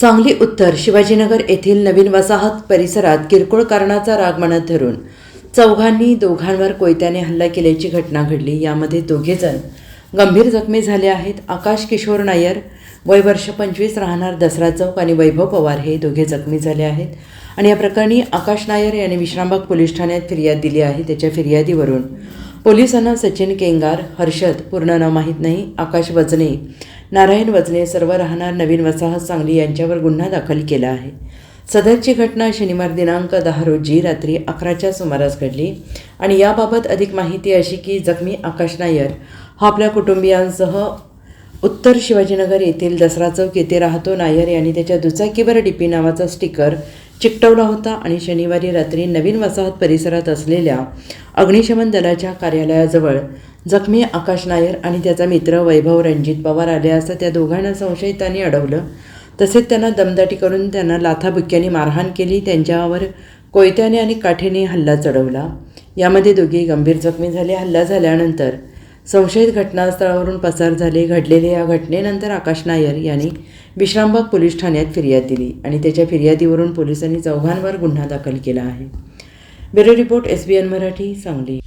सांगली उत्तर शिवाजीनगर येथील नवीन वसाहत परिसरात किरकोळ कारणाचा राग मनात धरून चौघांनी दोघांवर कोयत्याने हल्ला केल्याची घटना घडली. यामध्ये दोघेजण गंभीर जखमी झाले आहेत. आकाश किशोर नायर वय वर्ष पंचवीस राहणार दसरा चौक आणि वैभव पवार हे दोघे जखमी झाले आहेत आणि या प्रकरणी आकाश नायर यांनी विश्रामबाग पोलीस ठाण्यात फिर्याद दिली आहे. त्याच्या फिर्यादीवरून पोलिसांना सचिन केंगार हर्षद पूर्ण नाव माहीत नाही आकाश वजने नारायण वजने सर्व राहणार नवीन वसाहत सांगली यांच्यावर गुन्हा दाखल केला आहे. सदरची घटना शनिवार दिनांक दहा रोजी रात्री अकराच्या सुमारास घडली आणि याबाबत अधिक माहिती अशी की जखमी आकाश नायर हा आपल्या कुटुंबियांसह उत्तर शिवाजीनगर येथील दसरा चौक येथे राहतो. नायर यांनी त्याच्या दुचाकीवर डीपी नावाचा स्टिकर चिकटवला होता आणि शनिवारी रात्री नवीन वसाहत परिसरात असलेल्या अग्निशमन दलाच्या कार्यालयाजवळ जखमी आकाश नायर आणि त्याचा मित्र वैभव रणजित पवार आले असता त्या दोघांना संशयितांनी अडवलं. तसेच त्यांना दमदाटी करून त्यांना लाथाबुक्क्यांनी मारहाण केली त्यांच्यावर कोयत्याने आणि काठीने हल्ला चढवला. यामध्ये दोघे गंभीर जखमी झाले. हल्ला झाल्यानंतर संशयित घटनास्थळावरून पसार झाले घडलेल्या या घटनेनंतर आकाश नायर यांनी विश्रामबाग पोलीस ठाण्यात फिर्याद दिली आणि त्याच्या फिर्यादीवरून पोलिसांनी चौघांवर गुन्हा दाखल केला आहे. Bureau report S B N Marathi Sangli.